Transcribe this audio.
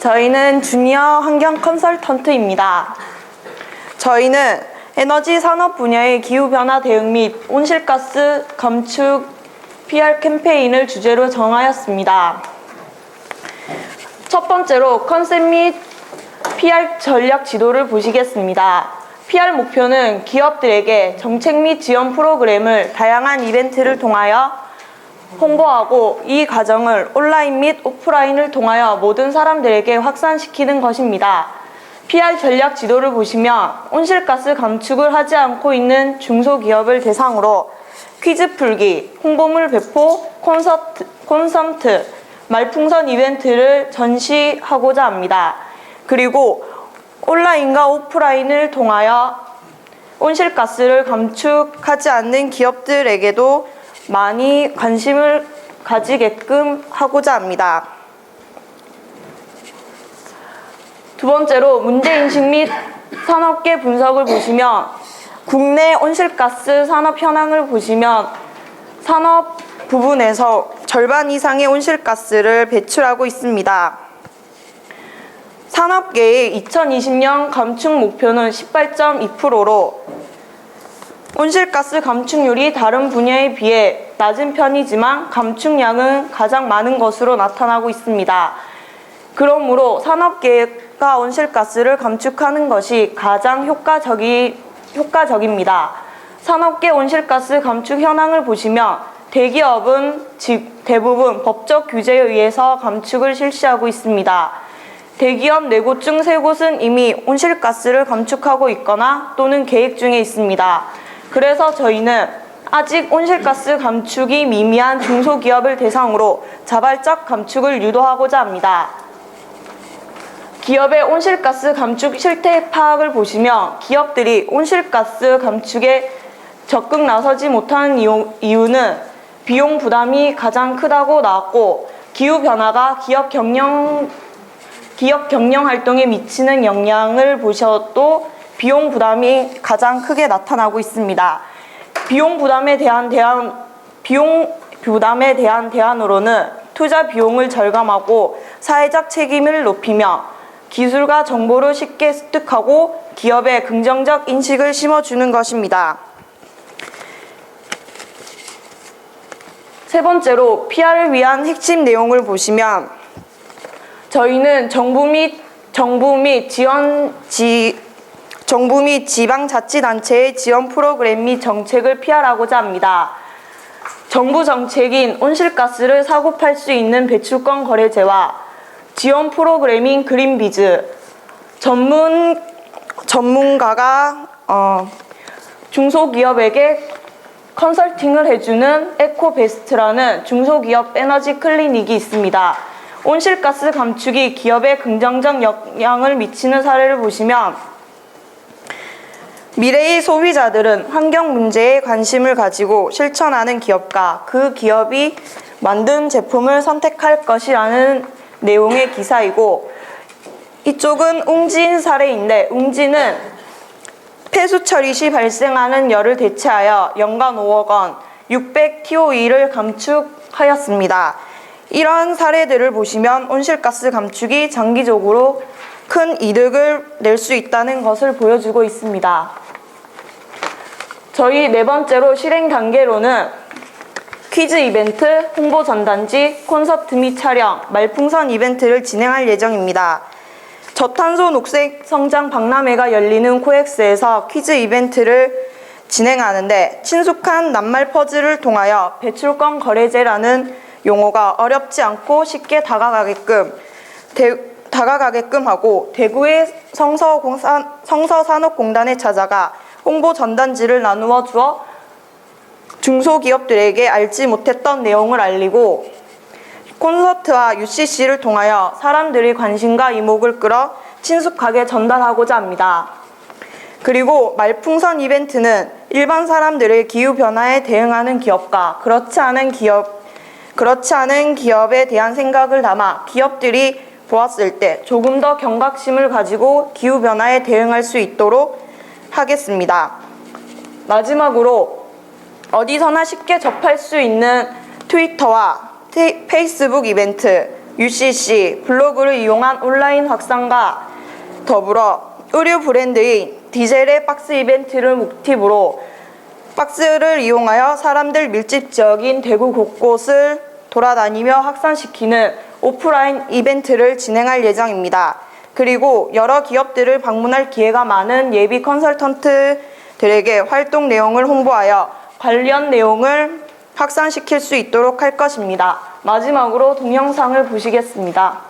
저희는 주니어 환경 컨설턴트입니다. 저희는 에너지 산업 분야의 기후변화 대응 및 온실가스 감축 PR 캠페인을 주제로 정하였습니다. 첫 번째로 컨셉 및 PR 전략 지도를 보시겠습니다. PR 목표는 기업들에게 정책 및 지원 프로그램을 다양한 이벤트를 통하여 홍보하고 이 과정을 온라인 및 오프라인을 통하여 모든 사람들에게 확산시키는 것입니다. PR 전략 지도를 보시면 온실가스 감축을 하지 않고 있는 중소기업을 대상으로 퀴즈 풀기, 홍보물 배포, 콘서트, 콘서트, 말풍선 이벤트를 전시하고자 합니다. 그리고 온라인과 오프라인을 통하여 온실가스를 감축하지 않는 기업들에게도 많이 관심을 가지게끔 하고자 합니다. 두 번째로 문제인식 및 산업계 분석을 보시면 국내 온실가스 산업 현황을 보시면 산업 부분에서 절반 이상의 온실가스를 배출하고 있습니다. 산업계의 2020년 감축 목표는 18.2%로 온실가스 감축률이 다른 분야에 비해 낮은 편이지만 감축량은 가장 많은 것으로 나타나고 있습니다. 그러므로 산업계가 온실가스를 감축하는 것이 가장 효과적이, 효과적입니다. 산업계 온실가스 감축 현황을 보시면 대기업은 지- 대부분 법적 규제에 의해서 감축을 실시하고 있습니다. 대기업 네 곳 중 세 곳은 이미 온실가스를 감축하고 있거나 또는 계획 중에 있습니다. 그래서 저희는 아직 온실가스 감축이 미미한 중소기업을 대상으로 자발적 감축을 유도하고자 합니다. 기업의 온실가스 감축 실태 파악을 보시면 기업들이 온실가스 감축에 적극 나서지 이유- 이유는 비용 부담이 가장 크다고 나왔고 기후 변화가 기업 경영 기업 경영 활동에 미치는 영향을 보셔도 비용 부담이 가장 크게 나타나고 있습니다. 비용 부담에 대한 대안 비용 부담에 대한 대안으로는 투자 비용을 절감하고 사회적 책임을 높이며 기술과 정보를 쉽게 습득하고 기업에 긍정적 인식을 심어주는 것입니다. 세 번째로 PR을 위한 핵심 내용을 보시면 저희는 정부 및 정부 및 지원 지 정부 및 지방자치단체의 지원 프로그램 및 정책을 피하라고자 합니다. 정부 정책인 온실가스를 사고 팔 수 있는 배출권 거래제와 지원 프로그램인 그린비즈 전문 전문가가 어, 중소기업에게 컨설팅을 해주는 에코베스트라는 중소기업 에너지 클리닉이 있습니다. 온실가스 감축이 기업에 긍정적 영향을 미치는 사례를 보시면 미래의 소비자들은 환경 문제에 관심을 가지고 실천하는 기업과 그 기업이 만든 제품을 선택할 것이라는 내용의 기사이고 이쪽은 웅진 사례인데 웅진은 폐수 처리 시 발생하는 열을 대체하여 연간 5억 원, 600TOE를 감축하였습니다. 이러한 사례들을 보시면 온실가스 감축이 장기적으로 큰 이득을 낼 수 있다는 것을 보여주고 있습니다. 저희 네 번째로 실행 단계로는 퀴즈 이벤트, 홍보 전단지, 콘서트 및 촬영, 말풍선 이벤트를 진행할 예정입니다. 저탄소 녹색 성장 박람회가 열리는 코엑스에서 퀴즈 이벤트를 진행하는데 친숙한 낱말 퍼즐을 통하여 배출권 거래제라는 용어가 어렵지 않고 쉽게 다가가게끔 대- 다가가게끔 하고 대구의 성서공산, 성서산업공단에 찾아가 홍보 전단지를 나누어 주어 중소기업들에게 알지 못했던 내용을 알리고 콘서트와 UCC를 통하여 사람들의 관심과 이목을 끌어 친숙하게 전달하고자 합니다. 그리고 말풍선 이벤트는 일반 사람들의 기후 변화에 대응하는 기업과 그렇지 않은 기업 그렇지 않은 기업에 대한 생각을 담아 기업들이 보았을 때 조금 더 경각심을 가지고 기후 변화에 대응할 수 있도록 하겠습니다. 마지막으로 어디서나 쉽게 접할 수 있는 트위터와 테- 페이스북 이벤트, UCC, 블로그를 이용한 온라인 확산과 더불어 의류 브랜드인 디젤의 박스 이벤트를 모티브로 박스를 이용하여 사람들 밀집 지역인 대구 곳곳을 돌아다니며 확산시키는 오프라인 이벤트를 진행할 예정입니다. 그리고 여러 기업들을 방문할 기회가 많은 예비 컨설턴트들에게 활동 내용을 홍보하여 관련 내용을 확산시킬 수 있도록 할 것입니다. 마지막으로 동영상을 보시겠습니다.